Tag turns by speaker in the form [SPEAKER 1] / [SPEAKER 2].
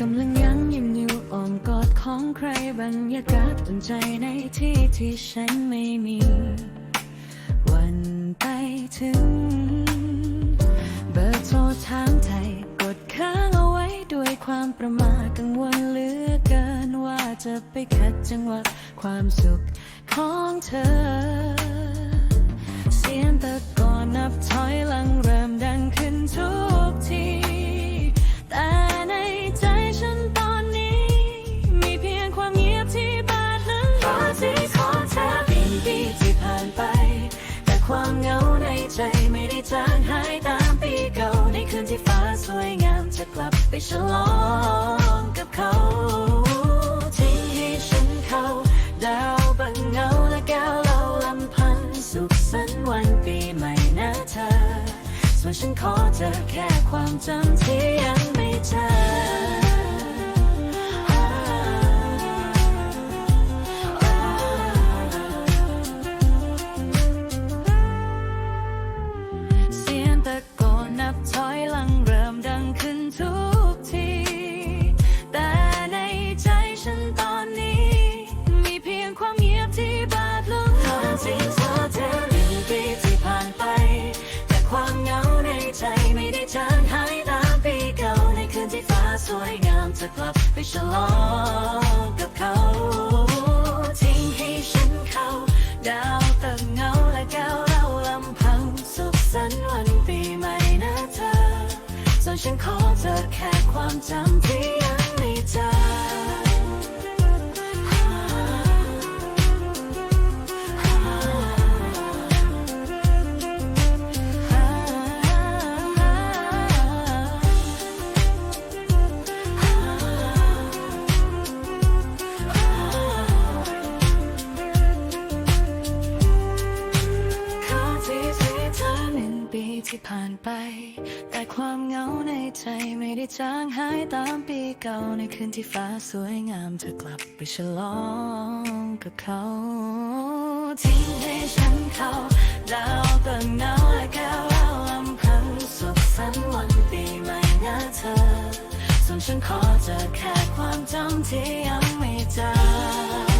[SPEAKER 1] กำลังยั้งยังอยู่อ้อมกอดของใครบรรยากาศอุ่นใจในที่ที่ฉันไม่มี วันไปถึง เบอร์โทรทางไทย กดค้างเอาไว้ด้วยความประมาทกังวลเหลือเกินว่าจะไปขัดจังหวะความสุขของเธอ ไปฉลองกับเขาทิ้งให้ฉันเข้าดาวบังเงาและแก้วเราลำพันสุขสันต์วันปีใหม่นะเธอ ส่วนฉันขอเจอแค่ความจำที่ยังไม่เจอ จะกลับไปฉลองกับเขาทิ้งให้ฉันเข้าดาวตึงเงาและแก้วเราลำพังสุขสันต์วันปีใหม่นะเธอส่วนฉันขอเธอแค่ความจำที่ ไป แต่ความเหงาในใจไม่ได้จางหายตามปีเก่าในคืนที่ฟ้าสวยงามเธอกลับไปฉลองกับเขาทิ้งให้ฉันเขาดาวเติมเงาและแก้วเราลำพังสุขสันต์วันปีใหม่นะเธอส่วนฉันขอเจอแค่ความจำที่ยังไม่จาง